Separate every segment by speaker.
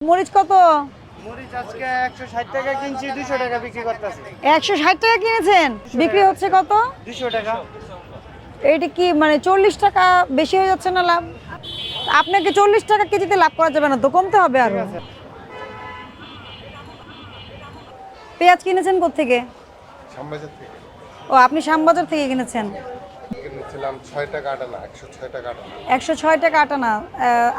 Speaker 1: মরিচ কত?
Speaker 2: মরিচ আজকে একশো ষাট টাকা কিনছি দুশো টাকা বিক্রি করতেছি।
Speaker 1: একশো ষাট টাকা কিনেছেন? বিক্রি হচ্ছে কত?
Speaker 2: দুশো টাকা।
Speaker 1: এইটা কি মানে চল্লিশ টাকা বেশি হয়ে যাচ্ছে না লাভ? আপনাকে চল্লিশ টাকা কেজিতে লাভ করা যাবে না তো কমতে হবে আরও। পেঁয়াজ কিনেছেন থেকে
Speaker 3: শ্যামবাজার থেকে।
Speaker 1: ও আপনি শ্যামবাজার থেকে কিনেছেন?
Speaker 3: কিনেছিলাম ছয় টাকা আটানা একশো ছয় টাকা আটানা
Speaker 1: একশো ছয় টাকা আটানা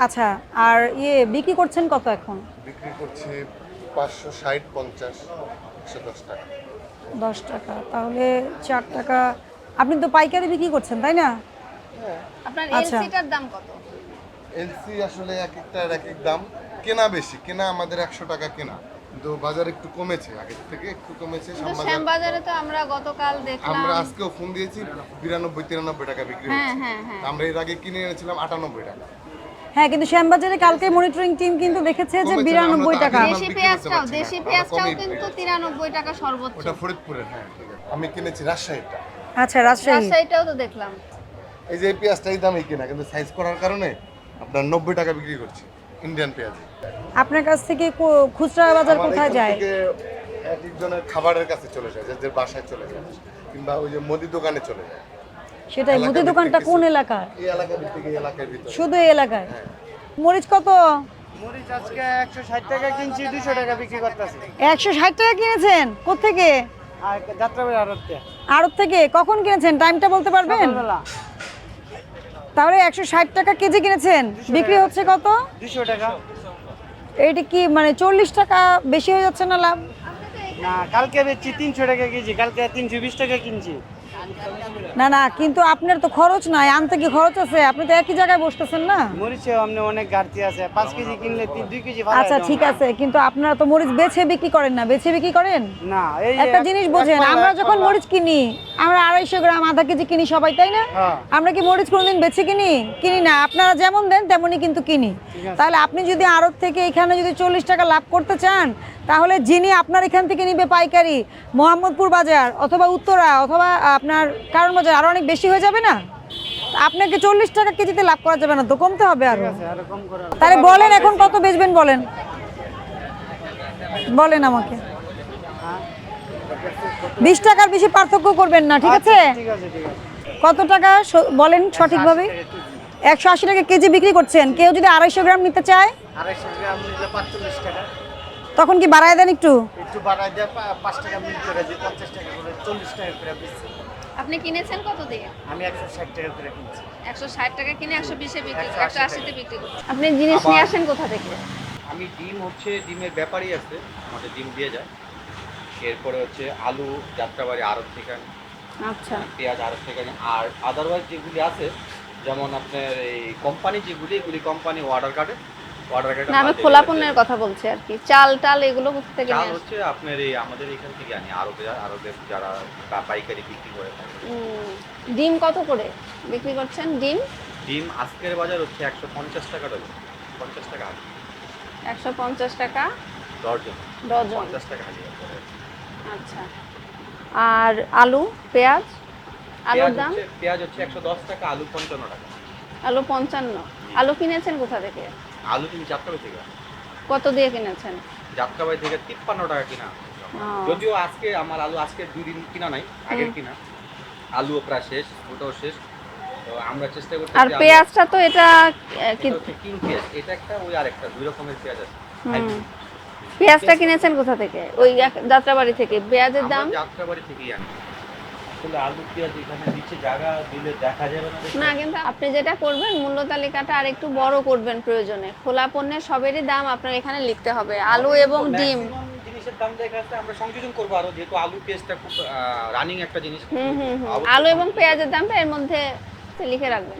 Speaker 1: আচ্ছা আর ইয়ে বিক্রি করছেন কত এখন?
Speaker 3: বিক্রি করছি পাঁচশো ষাট পঞ্চাশ একশো দশ টাকা।
Speaker 1: দশ টাকা তাহলে চার টাকা। আপনি তো পাইকারি বিক্রি করছেন তাই না?
Speaker 4: আপনার
Speaker 1: আচ্ছা।
Speaker 4: এলসিটার দাম কত?
Speaker 3: এলসি আসলে এক একটার এক এক দাম। কেনা বেশি কেনা আমাদের একশো টাকা কেনা। কিন্তু বাজার একটু কমেছে আগের থেকে একটু কমেছে শ্যামবাজার
Speaker 4: শ্যামবাজারে তো আমরা গতকাল দেখলাম
Speaker 3: আমরা আজকেও ফোন দিয়েছি বিরানব্বই তিরানব্বই টাকা বিক্রি
Speaker 4: হ্যাঁ
Speaker 3: হচ্ছে।
Speaker 4: হ্যাঁ হ্যাঁ।
Speaker 3: আমরা এর আগে কিনে এনেছিলাম আটানব্বই টাকা।
Speaker 1: হ্যাঁ কিন্তু শ্যামবাজারে কালকে মনিটরিং টিম কিন্তু দেখেছে যে
Speaker 3: কমেছে না,
Speaker 1: বিরানব্বই
Speaker 3: আমরা তো
Speaker 1: টাকা।
Speaker 4: দেশি পেঁয়াজটাও দেশি পেঁয়াজটাও কিন্তু
Speaker 3: পেয়েছি।
Speaker 4: তিরানব্বই টাকা সর্বোচ্চ।
Speaker 3: ওটা ফরিদপুরের হ্যাঁ আমি কিনেছি রাজশাহীটা
Speaker 1: আচ্ছা রাজশাহী।
Speaker 4: রাজশাহীটাও তো দেখলাম।
Speaker 3: এই যে এই পেঁয়াজটা এই দামই কিনা কিন্তু সাইজ করার কারণে আপনার নব্বই টাকা বিক্রি করছি। ইন্ডিয়ান পেঁয়াজ।
Speaker 1: আপনার কাছ থেকে খুচরা বাজার কোথায় যায়?
Speaker 3: এক একজনের খাবারের কাছে চলে যায় যাদের বাসায় চলে যায় কিংবা ওই যে মুদি দোকানে চলে যায়।
Speaker 1: সেটাই
Speaker 3: এলাকা
Speaker 1: মুদি দোকানটা কোন এলাকার?
Speaker 3: এই এলাকার ভিত্তিক এই এলাকার ভিতরে।
Speaker 1: শুধু এই এলাকায়? মরিচ কত?
Speaker 2: মরিচ আজকে একশো ষাট টাকা কিনছি দুশো টাকা বিক্রি করতেছি।
Speaker 1: একশো ষাট টাকা কিনেছেন? কোথেকে
Speaker 2: আর যাত্রাবাড়ি আড়তে
Speaker 1: আড়ত থেকে? কখন কিনেছেন? টাইমটা বলতে পারবেন?
Speaker 2: সকালবেলা।
Speaker 1: তাহলে একশো ষাট টাকা কেজি কিনেছেন? বিক্রি হচ্ছে কত?
Speaker 2: দুশো টাকা।
Speaker 1: এইটা কি মানে চল্লিশ টাকা বেশি হয়ে যাচ্ছে না লাভ?
Speaker 2: না কালকে বেচছি তিনশো টাকা কেজি কালকে তিনশো বিশ টাকা কিনছি।
Speaker 1: না না কিন্তু আপনার তো খরচ নাই আনতে কি খরচ আছে? আপনি তো একই জায়গায় বসতেছেন না?
Speaker 2: মরিচে আপনি অনেক ঘাটতি আছে পাঁচ কেজি কিনলে তিন- দুই কেজি ভাড়া
Speaker 1: আচ্ছা ঠিক আছে কিন্তু আপনারা তো মরিচ বেছে বিক্রি করেন না বেছে বিক্রি করেন?
Speaker 2: না এই
Speaker 1: একটা জিনিস বোঝেন আমরা যখন মরিচ কিনি আমরা আড়াইশো গ্রাম আধা কেজি কিনি সবাই তাই না?
Speaker 2: হ্যাঁ।
Speaker 1: আমরা কি মরিচ কোনোদিন বেছে কিনি? কিনি না আপনারা যেমন দেন তেমনই কিন্তু কিনি। তাহলে আপনি যদি আড়ত থেকে এখানে যদি চল্লিশ টাকা লাভ করতে চান তাহলে যিনি আপনার এখান থেকে নিবে পাইকারি মোহাম্মদপুর বাজার অথবা উত্তরা অথবা আপনার কারণ বাজার আরও অনেক বেশি হয়ে যাবে না? আপনাকে চল্লিশ টাকা কেজিতে লাভ করা যাবে না তো কমতে হবে
Speaker 2: আরও।
Speaker 1: তাহলে বলেন এখন কত বেচবেন বলেন। বলেন আমাকে। বিশ টাকার বেশি পার্থক্য করবেন না ঠিক আছে?
Speaker 2: ঠিক আছে
Speaker 1: কত টাকা বলেন সঠিকভাবে? একশো আশি টাকা কেজি বিক্রি করছেন। কেউ যদি আড়াইশো গ্রাম নিতে চায়?
Speaker 2: আড়াইশো গ্রাম নিলে পাঁচচল্লিশ টাকা।
Speaker 1: তখন কি বাড়ায় দেন একটু?
Speaker 2: একটু বাড়ায় দিয়ে পা- পাঁচ টাকা মিল করে দিয়ে পঞ্চাশ টাকা করে চল্লিশ টাকা করে বেচছি।
Speaker 4: আপনি কিনেছেন কত দিয়ে?
Speaker 2: আমি একশো ষাট টাকা করে কিনেছি।
Speaker 4: একশো ষাট টাকা কিনে একশো বিশে বিক্রি
Speaker 2: 180
Speaker 4: একশো আশিতে বিক্রি আপনি জিনিস নিয়ে আসেন কোথা থেকে?
Speaker 5: আমি ডিম হচ্ছে ডিমের ব্যাপারই আছে আমাদের ডিম দিয়ে যায়। এরপরে হচ্ছে আলু যাত্রাবাড়ি আড়ত থেকে
Speaker 4: আচ্ছা।
Speaker 5: পেঁয়াজ আড়ত থেকে আনি। আর আদারওয়াইজ যেগুলি আছে যেমন আপনার এই কোম্পানি যেগুলি এগুলি কোম্পানি অর্ডার কার্ডে
Speaker 4: না আমি খোলা পণ্যের কথা বলছি আর কি। চাল টাল এগুলো কোথা থেকে
Speaker 5: চাল হচ্ছে আপনার এই আমাদের এখান থেকে আনি আরবে আরবে যারা পাইকারি বিক্রি করে।
Speaker 4: ডিম কত করে বিক্রি করছেন? ডিম?
Speaker 5: ডিম আজকের বাজার হচ্ছে একশো পঞ্চাশ টাকা ডজন। পঞ্চাশ টাকা
Speaker 4: একশো পঞ্চাশ টাকা?
Speaker 5: ডজন।
Speaker 4: ডজন।
Speaker 5: পঞ্চাশ টাকা
Speaker 4: আচ্ছা। আর আলু পেঁয়াজ? আলুর দাম?
Speaker 5: পেঁয়াজ হচ্ছে একশো দশ টাকা আলু পঞ্চান্ন টাকা।
Speaker 4: আলু পঞ্চান্ন। আলু কিনেছেন কোথা থেকে?
Speaker 5: আলু তুমি যাত্রাবাড়ি থেকে?
Speaker 4: কত দিয়ে কিনেছেন?
Speaker 5: যাত্রাবাড়ি থেকে তিপ্পান্ন টাকা কিনা। যদিও আজকে আমার আলু আজকে দুই দিন কিনা নাই আগের কিনা। আলুও প্রায় শেষ ওটাও শেষ। তো আমরা চেষ্টা করছি
Speaker 4: আর পেঁয়াজটা তো এটা কি
Speaker 5: কিং পেঁয়াজ এটা একটা ওই আরেকটা দুই রকমের পেঁয়াজ আছে।
Speaker 4: পেঁয়াজটা কিনেছেন কোথা থেকে? ওই যাত্রাবাড়ি থেকে। পেঁয়াজের দাম?
Speaker 5: যাত্রাবাড়ি থেকেই আনি। আসলে আলু পেঁয়াজ এখানে নিচে জায়গা দিলে দেখা যাবে না
Speaker 4: না কিন্তু আপনি যেটা করবেন মূল্য তালিকাটা আর একটু বড় করবেন প্রয়োজনে। খোলা পণ্যের সবেরই দাম আপনার এখানে লিখতে হবে আলু এবং ডিম।
Speaker 5: দাম দেখা যাচ্ছে আমরা সংযোজন করব আরও যেহেতু আলু পেঁয়াজটা খুব রানিং একটা জিনিস।
Speaker 4: হুম হুম হুম। আলু এবং পেঁয়াজের দামটা এর মধ্যে লিখে রাখবেন।